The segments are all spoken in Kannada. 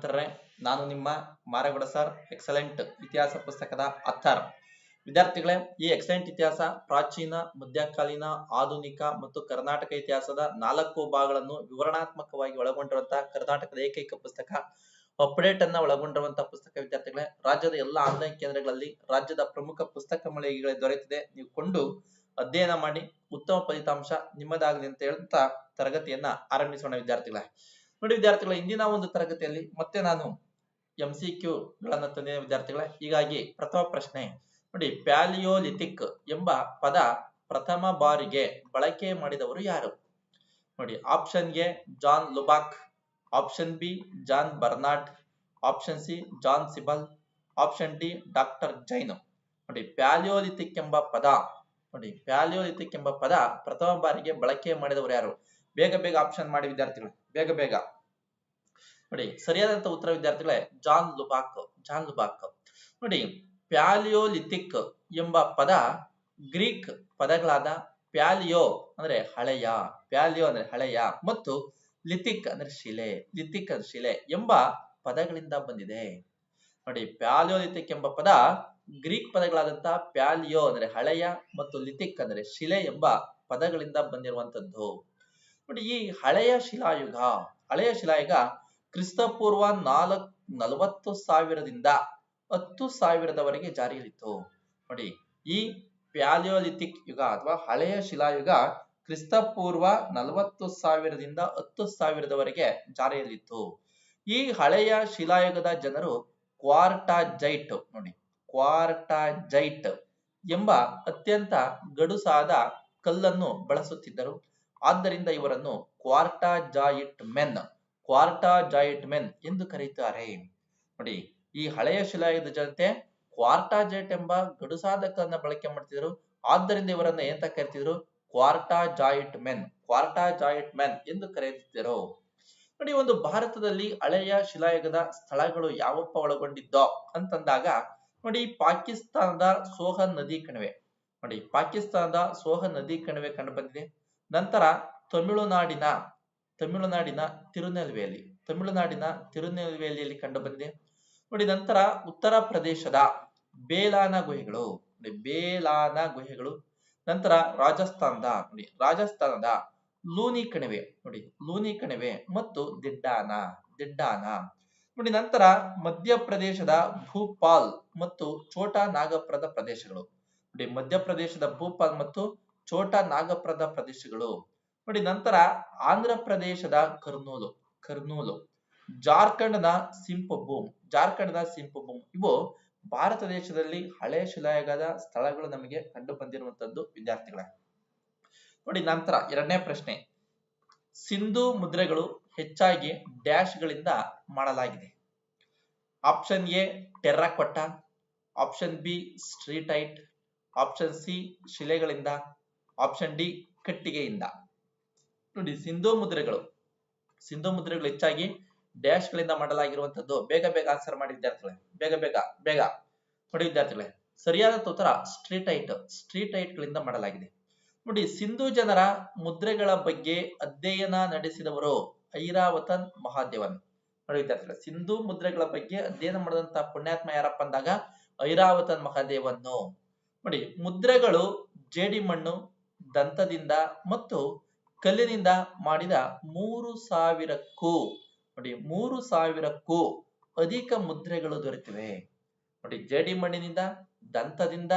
ಮಿತ್ರರೇ, ನಾನು ನಿಮ್ಮ ಮಾರಗೌಡ ಸರ್, ಎಕ್ಸಲೆಂಟ್ ಇತಿಹಾಸ ಪುಸ್ತಕದ ಅಥರ್. ವಿದ್ಯಾರ್ಥಿಗಳೇ, ಈ ಎಕ್ಸಲೆಂಟ್ ಇತಿಹಾಸ ಪ್ರಾಚೀನ, ಮಧ್ಯಕಾಲೀನ, ಆಧುನಿಕ ಮತ್ತು ಕರ್ನಾಟಕ ಇತಿಹಾಸದ ನಾಲ್ಕು ಭಾಗಗಳನ್ನು ವಿವರಣಾತ್ಮಕವಾಗಿ ಒಳಗೊಂಡಿರುವಂತಹ ಕರ್ನಾಟಕದ ಏಕೈಕ ಪುಸ್ತಕ, ಅಪ್ಡೇಟ್ ಅನ್ನ ಒಳಗೊಂಡಿರುವಂತಹ ಪುಸ್ತಕ ವಿದ್ಯಾರ್ಥಿಗಳೇ, ರಾಜ್ಯದ ಎಲ್ಲಾ ಆನ್ಲೈನ್ ಕೇಂದ್ರಗಳಲ್ಲಿ ರಾಜ್ಯದ ಪ್ರಮುಖ ಪುಸ್ತಕ ಮಳಿಗೆಗಳೇ ದೊರೆತಿದೆ. ನೀವು ಕೊಂಡು ಅಧ್ಯಯನ ಮಾಡಿ ಉತ್ತಮ ಫಲಿತಾಂಶ ನಿಮ್ಮದಾಗಲಿ ಅಂತ ಹೇಳ್ತಾ ತರಗತಿಯನ್ನ ಆರಂಭಿಸೋಣ ವಿದ್ಯಾರ್ಥಿಗಳೇ. ನೋಡಿ ವಿದ್ಯಾರ್ಥಿಗಳ ಇಂದಿನ ಒಂದು ತರಗತಿಯಲ್ಲಿ ಮತ್ತೆ ನಾನು ಎಂ ಸಿ ಕ್ಯೂ ಗಳನ್ನ ತಂದಿದ್ದೆ ವಿದ್ಯಾರ್ಥಿಗಳೇ. ಹೀಗಾಗಿ ಪ್ರಥಮ ಪ್ರಶ್ನೆ, ನೋಡಿ ಪ್ಯಾಲಿಯೋಲಿಥಿಕ್ ಎಂಬ ಪದ ಪ್ರಥಮ ಬಾರಿಗೆ ಬಳಕೆ ಮಾಡಿದವರು ಯಾರು? ನೋಡಿ option A, John Lubbock, option B, John ಬರ್ನಾಟ್ option C, John Sibal, option D, doctor Jain. ನೋಡಿ ಪ್ಯಾಲಿಯೋಲಿಥಿಕ್ ಎಂಬ ಪದ, ನೋಡಿ ಪ್ಯಾಲಿಯೋಲಿಥಿಕ್ ಎಂಬ ಪದ ಪ್ರಥಮ ಬಾರಿಗೆ ಬಳಕೆ ಮಾಡಿದವರು ಯಾರು? ಬೇಗ ಬೇಗ ಆಪ್ಷನ್ ಮಾಡಿ ವಿದ್ಯಾರ್ಥಿಗಳು, ಬೇಗ ಬೇಗ. ನೋಡಿ, ಸರಿಯಾದಂತ ಉತ್ತರ ವಿದ್ಯಾರ್ಥಿಗಳೇ, ಜಾನ್ ಲುಬಾಕ್ ಜಾನ್ ಲುಬಾಕ್. ನೋಡಿ, ಪ್ಯಾಲಿಯೋಲಿಥಿಕ್ ಎಂಬ ಪದ ಗ್ರೀಕ್ ಪದಗಳಾದ ಪ್ಯಾಲಿಯೋ ಅಂದ್ರೆ ಹಳೆಯ, ಪ್ಯಾಲಿಯೋ ಅಂದ್ರೆ ಹಳೆಯ ಮತ್ತು ಲಿಥಿಕ್ ಅಂದ್ರೆ ಶಿಲೆ, ಲಿಥಿಕ್ ಅಂದ್ರೆ ಶಿಲೆ ಎಂಬ ಪದಗಳಿಂದ ಬಂದಿದೆ. ನೋಡಿ, ಪ್ಯಾಲಿಯೋಲಿಥಿಕ್ ಎಂಬ ಪದ ಗ್ರೀಕ್ ಪದಗಳಾದಂತಹ ಪ್ಯಾಲಿಯೋ ಅಂದ್ರೆ ಹಳೆಯ ಮತ್ತು ಲಿಥಿಕ್ ಅಂದ್ರೆ ಶಿಲೆ ಎಂಬ ಪದಗಳಿಂದ ಬಂದಿರುವಂತದ್ದು. ನೋಡಿ ಈ ಹಳೆಯ ಶಿಲಾಯುಗ ಹಳೆಯ ಶಿಲಾಯುಗ ಕ್ರಿಸ್ತಪೂರ್ವ ನಾಲ್ಕ್, ನಲವತ್ತು ಸಾವಿರದಿಂದ ಹತ್ತು ಸಾವಿರದವರೆಗೆ ಜಾರಿಯಲ್ಲಿತ್ತು. ನೋಡಿ, ಈ ಪ್ಯಾಲಿಯೋಲಿಥಿಕ್ ಯುಗ ಅಥವಾ ಹಳೆಯ ಶಿಲಾಯುಗ ಕ್ರಿಸ್ತಪೂರ್ವ ನಲವತ್ತು ಸಾವಿರದಿಂದ ಹತ್ತು ಸಾವಿರದವರೆಗೆ ಜಾರಿಯಲ್ಲಿತ್ತು. ಈ ಹಳೆಯ ಶಿಲಾಯುಗದ ಜನರು ಕ್ವಾರ್ಟಾಜೈಟ್, ನೋಡಿ, ಕ್ವಾರ್ಟಾಜೈಟ್ ಎಂಬ ಅತ್ಯಂತ ಗಡುಸಾದ ಕಲ್ಲನ್ನು ಬಳಸುತ್ತಿದ್ದರು. ಆದ್ದರಿಂದ ಇವರನ್ನು ಕ್ವಾರ್ಟಾಜಾಯಿಟ್ ಮೆನ್ ಕ್ವಾರ್ಟಾಜಾಯಿಟ್ ಮೆನ್ ಎಂದು ಕರೆಯುತ್ತಾರೆ ನೋಡಿ, ಈ ಹಳೆಯ ಶಿಲಾಯುಧ ಜನತೆ ಕ್ವಾರ್ಟಾಜೈಟ್ ಎಂಬ ಗಡುಸಾದ ಕಲ್ಲನ್ನ ಬಳಕೆ ಮಾಡ್ತಿದ್ರು. ಆದ್ದರಿಂದ ಇವರನ್ನ ಎಂತ ಕರಿತಿದ್ರು? ಕ್ವಾರ್ಟಾಜಾಯಿಟ್ ಮೆನ್ ಕ್ವಾರ್ಟಾಜಾಯಿಟ್ ಮೆನ್ ಎಂದು ಕರೆಯುತ್ತಿದ್ದರು ನೋಡಿ, ಒಂದು ಭಾರತದಲ್ಲಿ ಹಳೆಯ ಶಿಲಾಯುಗದ ಸ್ಥಳಗಳು ಯಾವಪ್ಪ ಒಳಗೊಂಡಿದ್ದೋ ಅಂತಂದಾಗ, ನೋಡಿ, ಪಾಕಿಸ್ತಾನದ ಸೋಹನ್ ನದಿ ಕಣಿವೆ. ನೋಡಿ, ಪಾಕಿಸ್ತಾನದ ಸೋಹನ್ ನದಿ ಕಣಿವೆ ಕಂಡು ಬಂದಿದೆ. ನಂತರ ತಮಿಳುನಾಡಿನ ತಮಿಳುನಾಡಿನ ತಿರುನೆಲ್ವೇಲಿ, ತಮಿಳುನಾಡಿನ ತಿರುನೆಲ್ವೇಲಿಯಲ್ಲಿ ಕಂಡು ಬಂದಿದೆ ನೋಡಿ, ನಂತರ ಉತ್ತರ ಪ್ರದೇಶದ ಬೇಲಾನ ಗುಹೆಗಳು, ನೋಡಿ, ಬೇಲಾನ ಗುಹೆಗಳು, ನಂತರ ರಾಜಸ್ಥಾನದ, ನೋಡಿ, ರಾಜಸ್ಥಾನದ ಲೂನಿ ಕಣಿವೆ, ನೋಡಿ, ಲೂನಿ ಕಣಿವೆ ಮತ್ತು ದಿಡ್ಡಾನ ದಿಡ್ಡಾನ. ನೋಡಿ, ನಂತರ ಮಧ್ಯಪ್ರದೇಶದ ಭೂಪಾಲ್ ಮತ್ತು ಛೋಟಾ ನಾಗಪುರದ ಪ್ರದೇಶಗಳು. ನೋಡಿ, ಮಧ್ಯಪ್ರದೇಶದ ಭೂಪಾಲ್ ಮತ್ತು ಛೋಟಾ ನಾಗಪ್ರದ ಪ್ರದೇಶಗಳು. ನೋಡಿ, ನಂತರ ಆಂಧ್ರ ಪ್ರದೇಶದ ಕರ್ನೂಲು ಕರ್ನೂಲು, ಜಾರ್ಖಂಡ್ನ ಸಿಂಪಭೂಮ್ ಜಾರ್ಖಂಡ್ನ ಸಿಂಪಭೂಮ್. ಇವು ಭಾರತ ದೇಶದಲ್ಲಿ ಹಳೆ ಶಿಲಾಯುಗದ ಸ್ಥಳಗಳು ನಮಗೆ ಕಂಡು ಬಂದಿರುವಂತದ್ದು ವಿದ್ಯಾರ್ಥಿಗಳ. ನೋಡಿ, ನಂತರ ಎರಡನೇ ಪ್ರಶ್ನೆ. ಸಿಂಧು ಮುದ್ರೆಗಳು ಹೆಚ್ಚಾಗಿ ಡ್ಯಾಶ್ ಗಳಿಂದ ಮಾಡಲಾಗಿದೆ. Option A, terracotta, option B, steatite, option C, ಶಿಲೆಗಳಿಂದ option D ಕಟ್ಟಿಗೆಯಿಂದ. ನೋಡಿ, ಸಿಂಧು ಮುದ್ರೆಗಳು. ಸಿಂಧು ಮುದ್ರೆಗಳು ಹೆಚ್ಚಾಗಿ ಡ್ಯಾಶ್ ಗಳಿಂದ ಮಾಡಲಾಗಿರುವಂತದ್ದು ಬೇಗ ಬೇಗ ಆನ್ಸರ್ ಮಾಡಿ ವಿದ್ಯಾರ್ಥಿಗಳೇ. ಬೇಗ ಬೇಗ ಬೇಗ. ನೋಡಿ ವಿದ್ಯಾರ್ಥಿಗಳೇ, ಸರಿಯಾದ ಉತ್ತರ ಸ್ಟ್ರೀಟೈಟ್ ಸ್ಟ್ರೀಟೈಟ್ ಗಳಿಂದ ಮಾಡಲಾಗಿದೆ. ನೋಡಿ, ಸಿಂಧು ಜನರ ಮುದ್ರೆಗಳ ಬಗ್ಗೆ ಅಧ್ಯಯನ ನಡೆಸಿದವರು ಐರಾವತನ್ ಮಹಾದೇವನ್. ನೋಡಿ ವಿದ್ಯಾರ್ಥಿಗಳೇ, ಸಿಂಧು ಮುದ್ರೆಗಳ ಬಗ್ಗೆ ಅಧ್ಯಯನ ಮಾಡಿದಂತ ಪುಣ್ಯಾತ್ಮ ಯಾರಪ್ಪ ಅಂದಾಗ ಐರಾವತನ್ ಮಹಾದೇವನ್ನು. ನೋಡಿ, ಮುದ್ರೆಗಳು ಜೇಡಿ ಮಣ್ಣು ದಂತದಿಂದ ಮತ್ತು ಕಲ್ಲಿನಿಂದ ಮಾಡಿದ ಮೂರು ಸಾವಿರಕ್ಕೂ, ನೋಡಿ, ಮೂರು ಸಾವಿರಕ್ಕೂ ಅಧಿಕ ಮುದ್ರೆಗಳು ದೊರೆತಿವೆ. ನೋಡಿ ಜಡಿ ಮಣ್ಣಿನಿಂದ ದಂತದಿಂದ,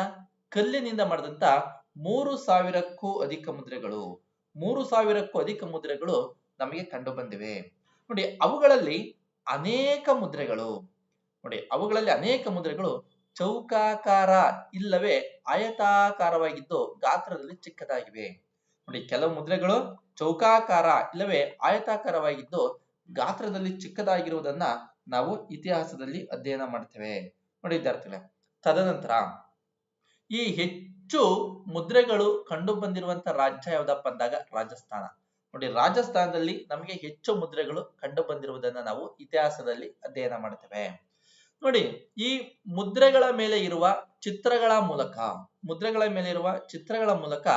ಕಲ್ಲಿನಿಂದ ಮಾಡಿದಂತ ಮೂರು ಸಾವಿರಕ್ಕೂ ಅಧಿಕ ಮುದ್ರೆಗಳು. ಮೂರು ಸಾವಿರಕ್ಕೂ ಅಧಿಕ ಮುದ್ರೆಗಳು ನಮಗೆ ಕಂಡು ಬಂದಿವೆ. ನೋಡಿ, ಅವುಗಳಲ್ಲಿ ಅನೇಕ ಮುದ್ರೆಗಳು. ನೋಡಿ, ಅವುಗಳಲ್ಲಿ ಅನೇಕ ಮುದ್ರೆಗಳು ಚೌಕಾಕಾರ ಇಲ್ಲವೇ ಆಯತಾಕಾರವಾಗಿದ್ದು ಗಾತ್ರದಲ್ಲಿ ಚಿಕ್ಕದಾಗಿವೆ. ನೋಡಿ, ಕೆಲವು ಮುದ್ರೆಗಳು ಚೌಕಾಕಾರ ಇಲ್ಲವೇ ಆಯತಾಕಾರವಾಗಿದ್ದು ಗಾತ್ರದಲ್ಲಿ ಚಿಕ್ಕದಾಗಿರುವುದನ್ನ ನಾವು ಇತಿಹಾಸದಲ್ಲಿ ಅಧ್ಯಯನ ಮಾಡ್ತೇವೆ. ನೋಡಿ, ವಿದ್ಯಾರ್ಥಿಗಳೇ, ತದನಂತರ ಈ ಹೆಚ್ಚು ಮುದ್ರೆಗಳು ಕಂಡು ಬಂದಿರುವಂತ ರಾಜ್ಯ ಯಾವ್ದಪ್ಪ ಅಂದಾಗ ರಾಜಸ್ಥಾನ. ನೋಡಿ, ರಾಜಸ್ಥಾನದಲ್ಲಿ ನಮಗೆ ಹೆಚ್ಚು ಮುದ್ರೆಗಳು ಕಂಡು ಬಂದಿರುವುದನ್ನ ನಾವು ಇತಿಹಾಸದಲ್ಲಿ ಅಧ್ಯಯನ ಮಾಡ್ತೇವೆ. ನೋಡಿ, ಈ ಮುದ್ರೆಗಳ ಮೇಲೆ ಇರುವ ಚಿತ್ರಗಳ ಮೂಲಕ, ಮುದ್ರೆಗಳ ಮೇಲೆ ಇರುವ ಚಿತ್ರಗಳ ಮೂಲಕ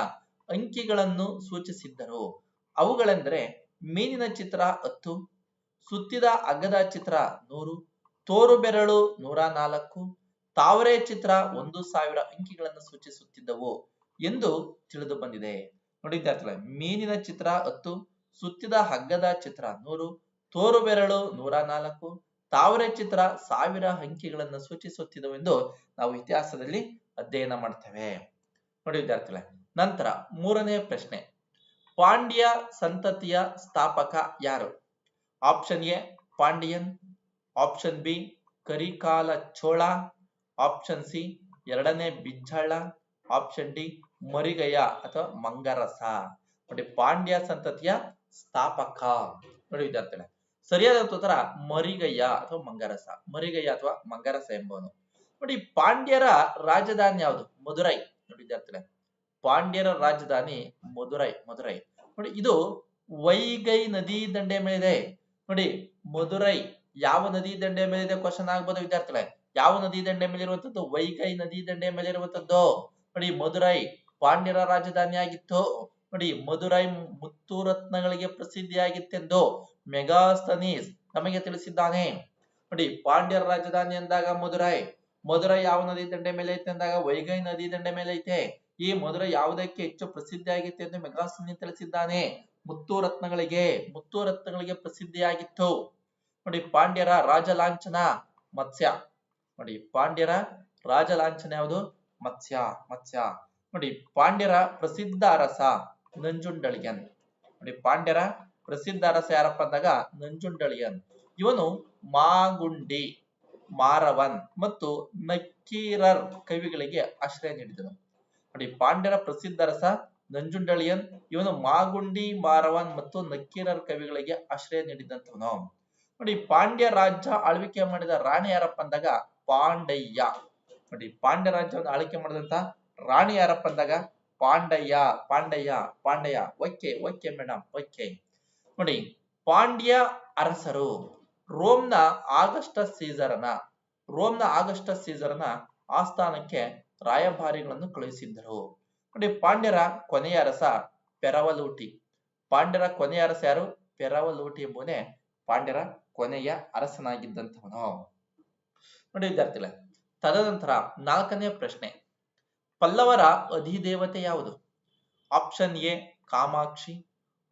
ಅಂಕಿಗಳನ್ನು ಸೂಚಿಸಿದ್ದರು. ಅವುಗಳೆಂದರೆ ಮೀನಿನ ಚಿತ್ರ ಹತ್ತು, ಸುತ್ತಿದ ಅಗ್ಗದ ಚಿತ್ರ ನೂರು, ತೋರು ಬೆರಳು ನೂರ ನಾಲ್ಕು, ತಾವರೆ ಚಿತ್ರ ಒಂದು ಸಾವಿರ ಅಂಕಿಗಳನ್ನು ಸೂಚಿಸುತ್ತಿದ್ದವು ಎಂದು ತಿಳಿದು ಬಂದಿದೆ. ನೋಡಿ ವಿದ್ಯಾರ್ಥಿಗಳೇ, ಮೀನಿನ ಚಿತ್ರ ಹತ್ತು, ಸುತ್ತಿದ ಹಗ್ಗದ ಚಿತ್ರ ನೂರು, ತೋರು ಬೆರಳು ನೂರ ನಾಲ್ಕು ತಾವರೆ ಚಿತ್ರ ಸಾವಿರ ಅಂಕಿಗಳನ್ನು ಸೂಚಿಸುತ್ತಿದ್ದವೆಂದು ನಾವು ಇತಿಹಾಸದಲ್ಲಿ ಅಧ್ಯಯನ ಮಾಡ್ತೇವೆ. ನೋಡಿ ವಿದ್ಯಾರ್ಥಿಗಳೇ, ನಂತರ ಮೂರನೇ ಪ್ರಶ್ನೆ. ಪಾಂಡ್ಯ ಸಂತತಿಯ ಸ್ಥಾಪಕ ಯಾರು? Option A, Pandian. Option B, Karikala Chola. Option C, ಎರಡನೇ ಬಿಜ್ಜಳ. ಆಪ್ಷನ್ ಡಿ, ಮರಿಗಯ್ಯ ಅಥವಾ ಮಂಗರಸ. ನೋಡಿ, ಪಾಂಡ್ಯ ಸಂತತಿಯ ಸ್ಥಾಪಕ. ನೋಡಿ ವಿದ್ಯಾರ್ಥಿಗಳೇ ಸರಿಯಾದ ಉತ್ತರ ಮರಿಗಯ್ಯ ಅಥವಾ ಮಂಗರಸ. ಮರಿಗಯ್ಯ ಅಥವಾ ಮಂಗರಸ ಎಂಬವನು. ನೋಡಿ, ಪಾಂಡ್ಯರ ರಾಜಧಾನಿ ಯಾವುದು? ಮಧುರೈ. ನೋಡಿ ವಿದ್ಯಾರ್ಥಿಗಳೇ, ಪಾಂಡ್ಯರ ರಾಜಧಾನಿ ಮಧುರೈ ಮಧುರೈ. ನೋಡಿ, ಇದು ವೈಗೈ ನದಿ ದಂಡೆ ಮೇಲಿದೆ. ನೋಡಿ, ಮಧುರೈ, ಯಾವ ನದಿ ದಂಡೆ ಮೇಲಿದೆ ಕ್ವಶನ್ ಆಗ್ಬೋದು ವಿದ್ಯಾರ್ಥಿಗಳೇ? ಯಾವ ನದಿ ದಂಡೆ ಮೇಲೆ ಇರುವಂತದ್ದು ವೈಗೈ ನದಿ ದಂಡೆ ಮೇಲೆ ಇರುವಂತದ್ದು ನೋಡಿ, ಮಧುರೈ ಪಾಂಡ್ಯರ ರಾಜಧಾನಿ ಆಗಿತ್ತು ನೋಡಿ, ಮಧುರೈ ಮುತ್ತು ರತ್ನಗಳಿಗೆ ಪ್ರಸಿದ್ಧಿಯಾಗಿತ್ತೆಂದು. ಮೆಗಾಸ್ತನೀಸ್ ನಮಗೆ ತಿಳಿಸಿದ್ದಾನೆ. ನೋಡಿ, ಪಾಂಡ್ಯರ ರಾಜಧಾನಿ ಎಂದಾಗ ಮಧುರೈ. ಮಧುರೈ ಯಾವ ನದಿ ದಂಡೆ ಮೇಲೆ ಐತೆ ಅಂದಾಗ ವೈಗೈ ನದಿ ದಂಡೆ ಮೇಲೆ ಐತೆ. ಈ ಮಧುರೈ ಯಾವುದಕ್ಕೆ ಹೆಚ್ಚು ಪ್ರಸಿದ್ಧಿಯಾಗಿತ್ತು ಎಂದು ಮೆಗಾಸ್ತನಿ ತಿಳಿಸಿದ್ದಾನೆ. ಮುತ್ತು ರತ್ನಗಳಿಗೆ ಮುತ್ತು ರತ್ನಗಳಿಗೆ ಪ್ರಸಿದ್ಧಿಯಾಗಿತ್ತು. ನೋಡಿ, ಪಾಂಡ್ಯರ ರಾಜ ಲಾಂಛನ ಮತ್ಸ್ಯ. ನೋಡಿ, ಪಾಂಡ್ಯರ ರಾಜ ಲಾಂಛನ ಯಾವುದು? ಮತ್ಸ್ಯ ಮತ್ಸ್ಯ. ನೋಡಿ, ಪಾಂಡ್ಯರ ಪ್ರಸಿದ್ಧ ಅರಸ ನಂಜುಂಡಳಿಯನ್ ನೋಡಿ, ಪಾಂಡ್ಯರ ಪ್ರಸಿದ್ಧ ಅರಸ ಯಾರಪ್ಪ ಅಂದಾಗ ನಂಜುಂಡಳಿಯನ್ ಇವನು ಮಾಗುಂಡಿ, ಮಾರವನ್ ಮತ್ತು ನಕ್ಕೀರರ್ ಕವಿಗಳಿಗೆ ಆಶ್ರಯ ನೀಡಿದನು. ನೋಡಿ, ಪಾಂಡ್ಯರ ಪ್ರಸಿದ್ಧ ಅರಸ ನಂಜುಂಡಳಿಯನ್ ಇವನು ಮಾಗುಂಡಿ, ಮಾರವನ್ ಮತ್ತು ನಕ್ಕೀರರ್ ಕವಿಗಳಿಗೆ ಆಶ್ರಯ ನೀಡಿದಂತವನು ನೋಡಿ, ಪಾಂಡ್ಯ ರಾಜ್ಯ ಆಳ್ವಿಕೆ ಮಾಡಿದ ರಾಣಿ ಯಾರಪ್ಪ ಅಂದಾಗ ಪಾಂಡಯ್ಯ. ನೋಡಿ, ಪಾಂಡ್ಯ ರಾಜ್ಯವನ್ನು ಆಳ್ವಿಕೆ ಮಾಡಿದಂತ ರಾಣಿ ಯಾರಪ್ಪ ಅಂದಾಗ Pandayya Pandayya Pandayya. Okay okay madam, okay. ನೋಡಿ, ಪಾಂಡ್ಯ ಅರಸರು ರೋಮ್ನ ಆಗಸ್ಟ ಸೀಸರನ, ರೋಮ್ನ ಆಗಸ್ಟ ಸೀಸರನ ಆಸ್ಥಾನಕ್ಕೆ ರಾಯಭಾರಿಗಳನ್ನು ಕಳುಹಿಸಿದ್ದರು. ನೋಡಿ, ಪಾಂಡ್ಯರ ಕೊನೆಯ ಅರಸ ಪೆರವಲೂಟಿ. ಪಾಂಡ್ಯರ ಕೊನೆಯ ಅರಸ ಯಾರು? ಪೆರವಲೂಟಿ ಎಂಬುದೇ ಪಾಂಡ್ಯರ ಕೊನೆಯ ಅರಸನಾಗಿದ್ದಂಥವನು. ನೋಡಿ, ವಿದ್ಯಾರ್ಥಿಗಳೇ, ತದನಂತರ ನಾಲ್ಕನೇ ಪ್ರಶ್ನೆ. ಪಲ್ಲವರ ಅಧಿದೇವತೆ ಯಾವುದು? Option A, Kamakshi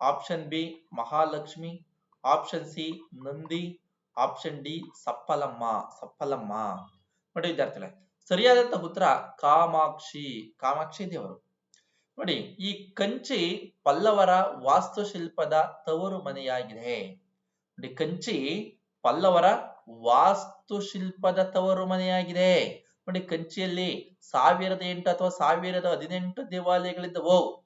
option B Mahalakshmi, option C Nandi, option D Sappalamma Sappalamma. ನೋಡಿ ವಿದ್ಯಾರ್ಥಿಗಳೇ, ಸರಿಯಾದಂತ ಉತ್ತರ ಕಾಮಾಕ್ಷಿ ಕಾಮಾಕ್ಷಿ ದೇವರು. ನೋಡಿ, ಈ ಕಂಚಿ ಪಲ್ಲವರ ವಾಸ್ತುಶಿಲ್ಪದ ತವರು ಮನೆಯಾಗಿದೆ. ನೋಡಿ, ಕಂಚಿ ಪಲ್ಲವರ ವಾಸ್ತುಶಿಲ್ಪದ ತವರು ಮನೆಯಾಗಿದೆ. ನೋಡಿ, ಕಂಚಿಯಲ್ಲಿ ಸಾವಿರದ ಎಂಟು ಅಥವಾ ಸಾವಿರದ ಹದಿನೆಂಟು ದೇವಾಲಯಗಳಿದ್ದವು.